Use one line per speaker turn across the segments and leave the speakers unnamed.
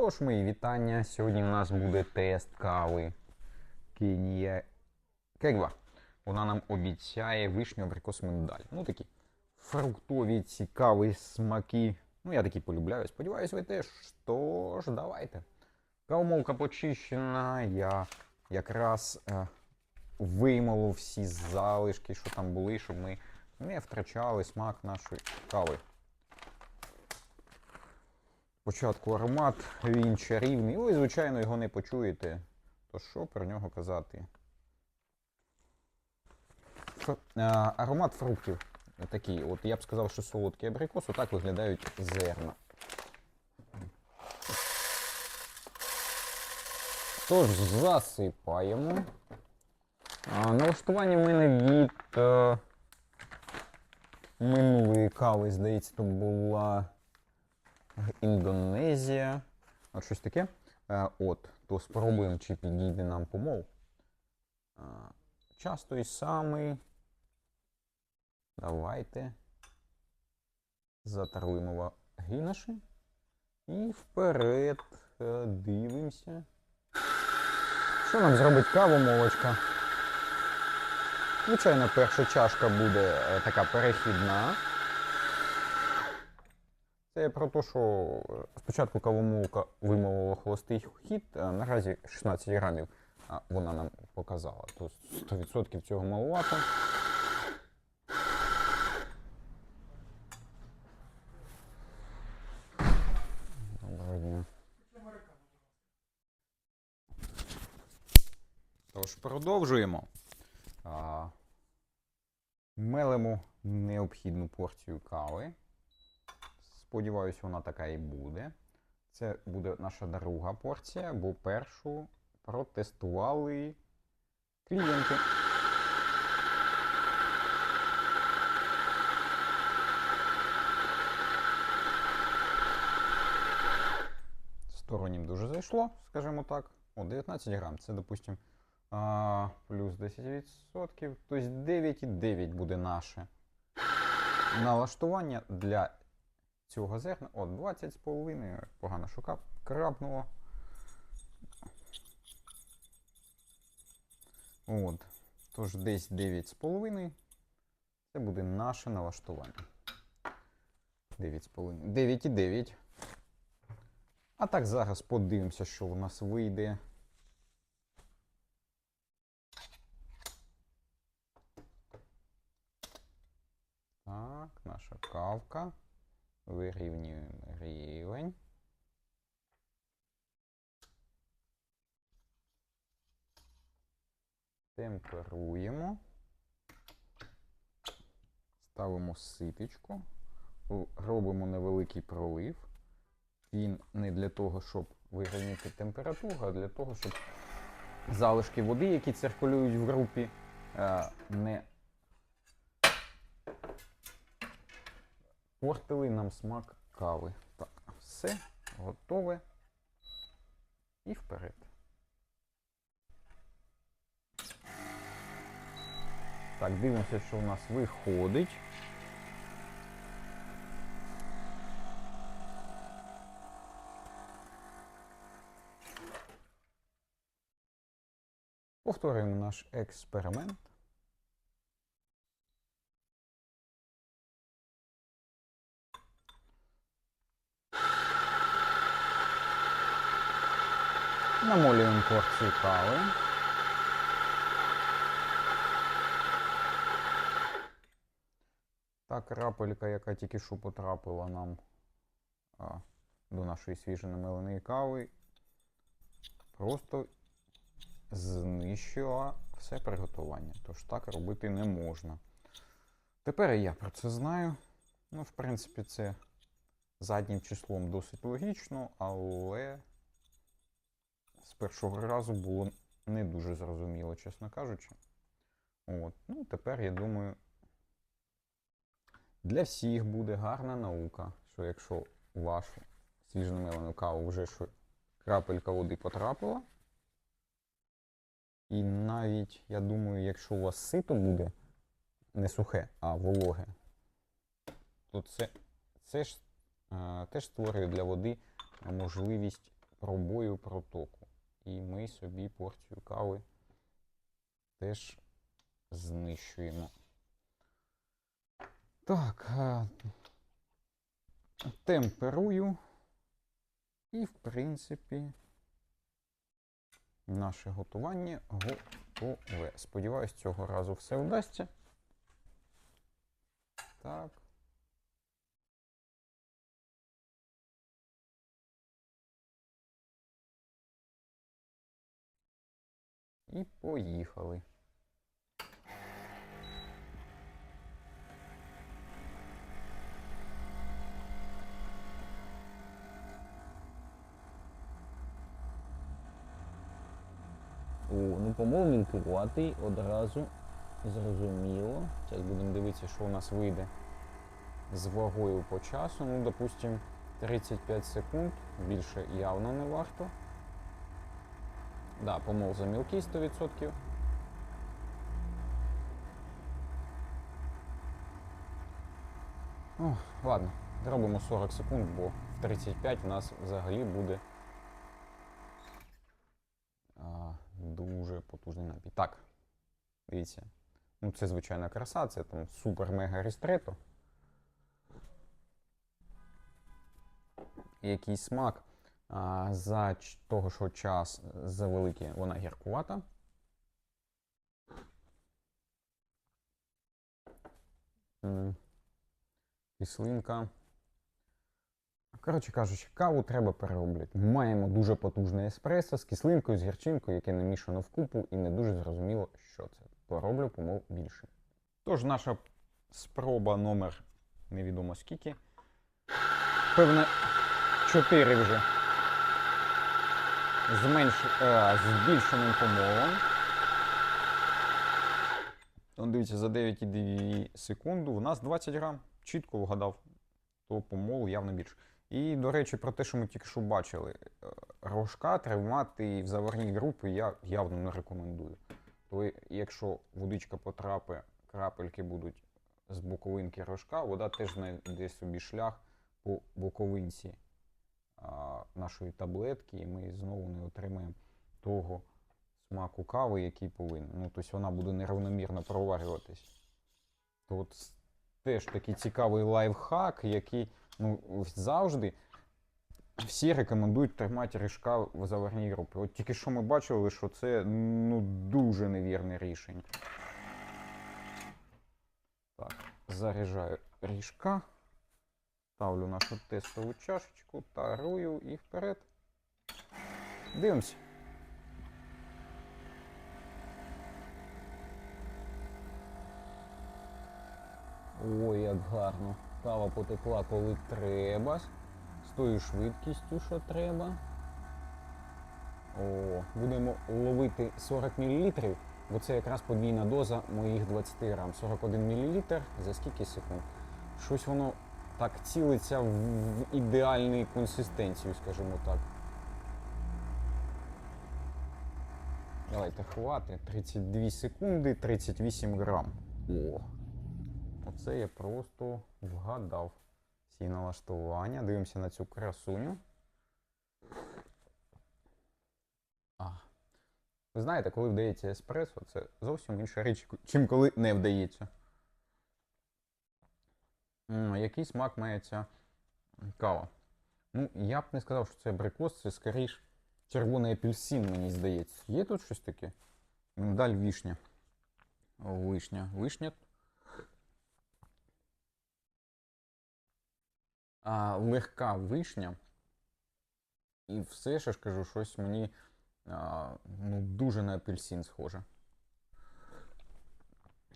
Тож, мої вітання. Сьогодні у нас буде тест кави Кенія Кегва. Вона нам обіцяє вишню абрикос миндаль. Ну такі фруктові, цікаві смаки. Ну, я такі полюбляю. Сподіваюсь, ви теж. Тож, давайте. Кавомолка почищена. Я якраз е, вимолов всі залишки, що там були, щоб ми не втрачали смак нашої кави. Спочатку аромат, він чарівний. Ви, звичайно, його не почуєте. То що про нього казати? Фр- а, аромат фруктів такий. От я б сказав, що солодкий абрикос, отак виглядають зерна. Тож, засипаємо. А, налаштування в мене від е, минулої кави, здається, то була Індонезія. От щось таке. Е, от, то спробуємо, чи підійде нам помол. Е, час той самий. Давайте. Затарлимо вагінаші. І вперед е, дивимося. Що нам зробить каву, молочка? Звичайно, перша чашка буде така перехідна. Це про те, що спочатку кавомолка вимовила холостий хід, наразі 16 грамів вона нам показала. Тобто 100% цього маловато. Тож продовжуємо. Мелимо необхідну порцію кави. Сподіваюсь, вона така і буде. Це буде наша друга порція, бо першу протестували клієнти. Стороннім дуже зайшло, скажімо так. О, 19 грам. Це, допустимо, плюс 10%. Тобто 9,9 буде наше налаштування для цього зерна. От 20 з половиною. Погано шукав. Крапнуло. От. Тож десь 9 з половиною. Це буде наше налаштування. 9 з половиною. 9,9. А так зараз подивимося, що у нас вийде. Так, наша кавка. Вирівнюємо рівень. Темперуємо. Ставимо ситочку. Робимо невеликий пролив. Він не для того, щоб вирівняти температуру, а для того, щоб залишки води, які циркулюють в групі, е, не портили нам смак кави. Так, все, готове. І вперед. Так, дивимося, що у нас виходить. Повторюємо наш експеримент. Намолюємо порцію кави. Та крапелька, яка тільки що потрапила нам а, до нашої свіжонамеленої кави, просто знищила все приготування. Тож так робити не можна. Тепер я про це знаю. Ну, в принципі, це заднім числом досить логічно, але з першого разу було не дуже зрозуміло, чесно кажучи. От. Ну, тепер, я думаю, для всіх буде гарна наука, що якщо вашу свіжонамелену каву вже що крапелька води потрапила, і навіть, я думаю, якщо у вас сито буде не сухе, а вологе, то це, це ж е, теж створює для води можливість пробою протоку. І ми собі порцію кави теж знищуємо. Так, е, темперую. І, в принципі, наше готування готове. Сподіваюсь, цього разу все вдасться. Так. І поїхали.
О, ну помов керувати одразу зрозуміло.
Зараз будемо дивитися, що у нас вийде з вагою по часу. Ну, допустим, 35 секунд. Більше явно не варто. Да, помол за мілкий 100%. О, ладно, зробимо 40 секунд, бо в 35 у нас взагалі буде а, дуже потужний напій. Так, дивіться. Ну, це звичайна краса, це там супер-мега рістрето. Який смак. За того, що час завеликий, вона гіркувата. Кислинка. Коротше кажучи, каву треба перероблювати. Маємо дуже потужне еспресо з кислинкою, з гірчинкою, яке намішано вкупу, і не дуже зрозуміло, що це. Пороблю помол більше. Тож наша спроба номер невідомо скільки. Певне, 4 вже. З, менш... е, з збільшеним помолом. Он дивіться, за 9,2 секунду у нас 20 грам. Чітко вгадав, то помолу явно більше. І, до речі, про те, що ми тільки що бачили, е, рожка тримати в заварній групі я явно не рекомендую. То якщо водичка потрапить, крапельки будуть з боковинки рожка, вода теж знайде собі шлях по боковинці нашої таблетки, і ми знову не отримаємо того смаку кави, який повинен. Ну, тобто вона буде неравномірно проварюватись. То от теж такий цікавий лайфхак, який ну, завжди всі рекомендують тримати ріжка в заварній групі. От тільки що ми бачили, що це ну, дуже невірне рішення. Так, заряджаю ріжка. Ставлю нашу тестову чашечку, тарую і вперед. Дивимося.
Ой, як гарно. Кава потекла, коли треба. З тою швидкістю, що треба.
О, будемо ловити 40 мл, бо це якраз подвійна доза моїх 20 грам. 41 мл за скільки секунд? Щось воно так цілиться в, ідеальну консистенцію, скажімо так. Давайте хвати. 32 секунди, 38 грам. О! Оце я просто вгадав. Всі налаштування. Дивимося на цю красуню. А. Ви знаєте, коли вдається еспресо, це зовсім інша річ, чим коли не вдається. Який смак має ця кава? Ну, я б не сказав, що це абрикос, це скоріш червоний апельсин, мені здається. Є тут щось таке? Миндаль вишня. Вишня. Вишня. А, легка вишня. І все ж кажу, щось мені а, ну, дуже на апельсин схоже.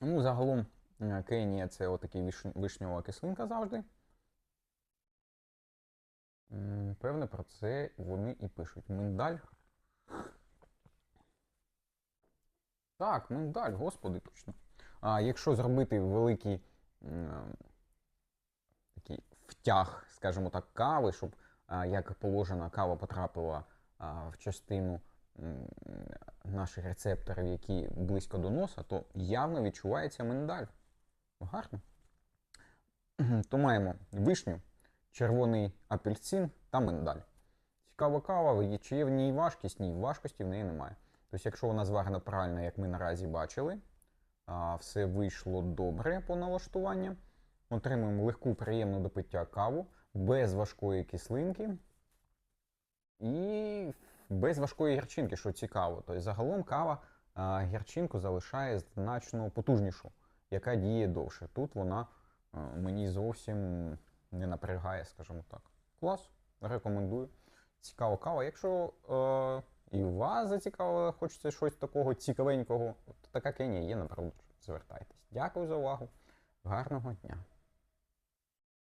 Ну, загалом Кенія це отакий виш- вишньова кислинка завжди. Певне, про це вони і пишуть. Миндаль. Так, миндаль, господи, точно. А якщо зробити великий такий втяг, скажімо так, кави, щоб, як положено, кава потрапила в частину наших рецепторів, які близько до носа, то явно відчувається миндаль. Гарно. То маємо вишню, червоний апельсин та миндаль. Цікава кава, чи є в ній важкість? Ні, важкості в неї немає. Тобто, якщо вона зварена правильно, як ми наразі бачили, все вийшло добре по налаштуванням. Отримуємо легку, приємну до пиття каву, без важкої кислинки і без важкої гірчинки, що цікаво. Тобто, загалом кава гірчинку залишає значно потужнішу, яка діє довше. Тут вона а, мені зовсім не напрягає, скажімо так. Клас, рекомендую. Цікава кава. Якщо е, і вас зацікавило, хочеться щось такого цікавенького, то така Кенія є на. Звертайтесь. Дякую за увагу. Гарного дня.